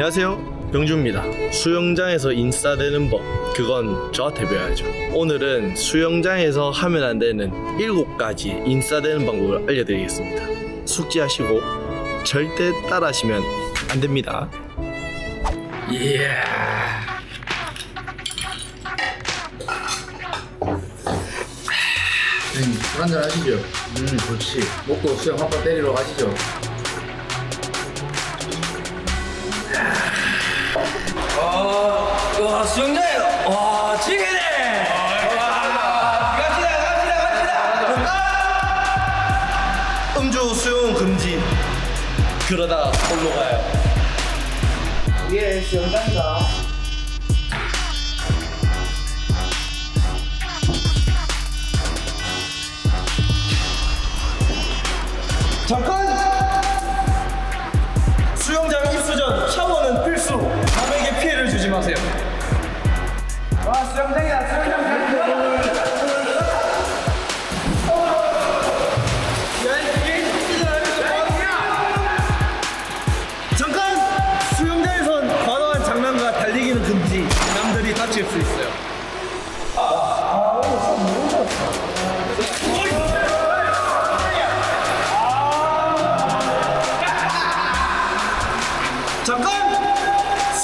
안녕하세요. 병주입니다. 수영장에서 인싸되는 법, 그건 저한테 배워야죠. 오늘은 수영장에서 하면 안 되는 7가지 인싸되는 방법을 알려드리겠습니다. 숙지하시고 절대 따라하시면 안 됩니다. 이야. 선생님 술 한잔 하시죠 음 좋지 먹고 수영 한번 때리러 가시죠 와 수영장에 와. 갑시다 갑시다 갑시다. 음주 수용 금지. 그러다 홀로 가요. 예, 수영장이다. 잠깐!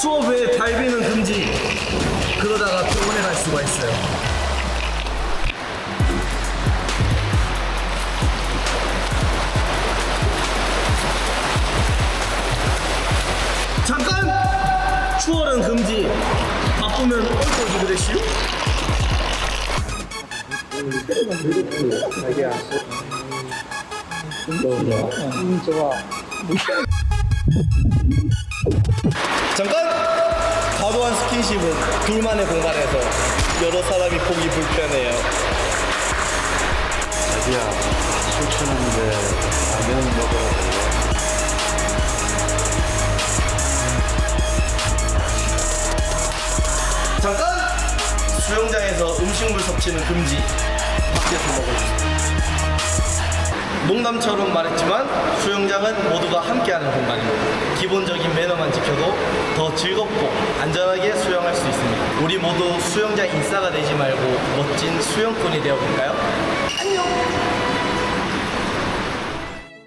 수업에 달비는 금지. 그러다가 병원에 갈 수가 있어요. 잠깐! 추월은 금지. 바쁘면 얼굴이 그랬시오? 잠깐! 과도한 스킨십은 둘만의 공간에서 여러 사람이 보기 불편해요. 자기야 술 취했는데 라면 먹어야 돼 잠깐! 수영장에서 음식물 섭취는 금지. 밖에서 먹어주세요. 농담처럼 말했지만 수영장은 모두가 함께하는 공간입니다. 기본적인 매너만 지켜도 더 즐겁고 안전하게 수영할 수 있습니다. 우리 모두 수영장 인싸가 되지 말고 멋진 수영꾼이 되어볼까요?